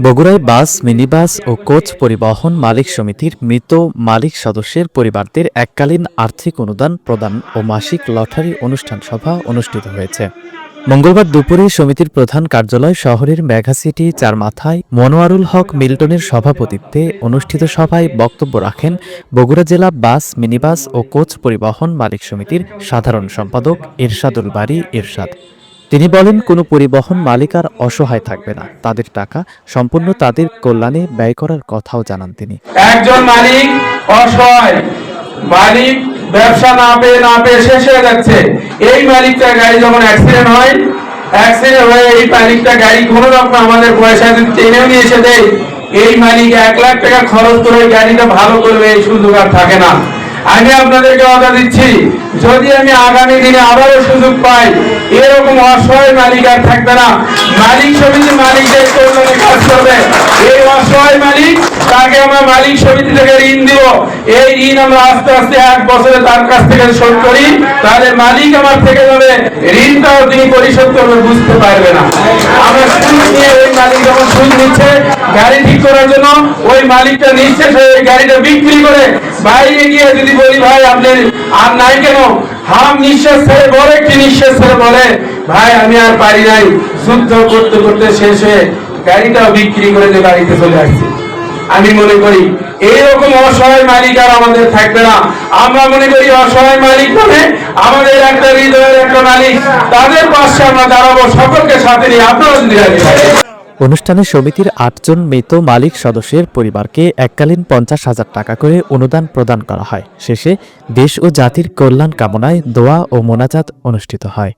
বগুড়ায় বাস, মিনিবাস ও কোচ পরিবহন মালিক সমিতির মৃত মালিক সদস্যের পরিবারদের এককালীন আর্থিক অনুদান প্রদান ও মাসিক লটারি অনুষ্ঠান সভা অনুষ্ঠিত হয়েছে। মঙ্গলবার দুপুরে সমিতির প্রধান কার্যালয় শহরের মেঘাসিটি চার মাথায় মনোয়ারুল হক মিল্টনের সভাপতিত্বে অনুষ্ঠিত সভায় বক্তব্য রাখেন বগুড়া জেলা বাস, মিনিবাস ও কোচ পরিবহন মালিক সমিতির সাধারণ সম্পাদক ইরশাদুল বাড়ি ইরশাদ তিনি বলেন, কোনো পরিবহন মালিক আর অসহায় থাকবে না। তাদের টাকা সম্পূর্ণ তাদের কল্যাণে ব্যয় করার কথাও জানান তিনি। একজন মালিক অসহায়। মালিক ব্যবসা না পেয়ে না পেয়ে শেষ হয়ে যাচ্ছে। এই মালিকটা গাড়ি যখন অ্যাক্সিডেন্ট হয়, অ্যাক্সিডেন্ট হয়ে এই মালিকটা গাড়ি কোনো রকম আমাদের পয়সা টেনেও নিয়ে এসে দেয়, এই মালিক এক লাখ টাকা খরচ করে গাড়িটা ভালো করবে, এই সুযোগ আর থাকে না। আমি আপনাদেরকে কথা দিচ্ছি, যদি আমি আগামী দিনে আবারও সুযোগ পাই, এরকম অসহায় মালিক আর থাকবে না। মালিক সমিতি মালিকদের কল্যাণে কাজ করবে। এই অসহায় মালিক, তাকে আমরা মালিক সমিতি থেকে ঋণ দিব। এই ঋণ আমরা আস্তে আস্তে এক বছরে তার কাছ থেকে শোধ করি। তাহলে মালিক আমার থেকে যাবে, ঋণটাও তিনি পরিশোধ করবে, বুঝতে পারবে না। আমরা সুদ নিয়ে ওই মালিক যখন সুদ নিচ্ছে, গাড়ি ঠিক করার জন্য, ওই মালিকটা নিঃশেষ হয়ে গাড়িটা বিক্রি করে বাইরে গিয়ে যদি বলি, ভাই, আপনি আর নাই কেন? হাম নিঃশ্বাস ছেড়ে বলে একটি নিঃশ্বাস ছেড়ে বলে? ভাই, আমি আর পারি নাই। যুদ্ধ করতে করতে শেষ হয়ে গাড়িটাও বিক্রি করে দিয়ে বাড়িতে চলে আসছি। আমি মনে করি, এইরকম অসহায় মালিক আর আমাদের থাকবে না। আমরা মনে করি, অসহায় মালিক মানে আমাদের একটা হৃদয়ের একটা মালিক। তাদের পাশে আমরা দাঁড়াবো, সকলকে সাথে নিয়ে। আপনারা যদি। অনুষ্ঠানে সমিতির আটজন মৃত মালিক সদস্যের পরিবারকে এককালীন পঞ্চাশ হাজার টাকা করে অনুদান প্রদান করা হয়। শেষে দেশ ও জাতির কল্যাণ কামনায় দোয়া ও মোনাজাত অনুষ্ঠিত হয়।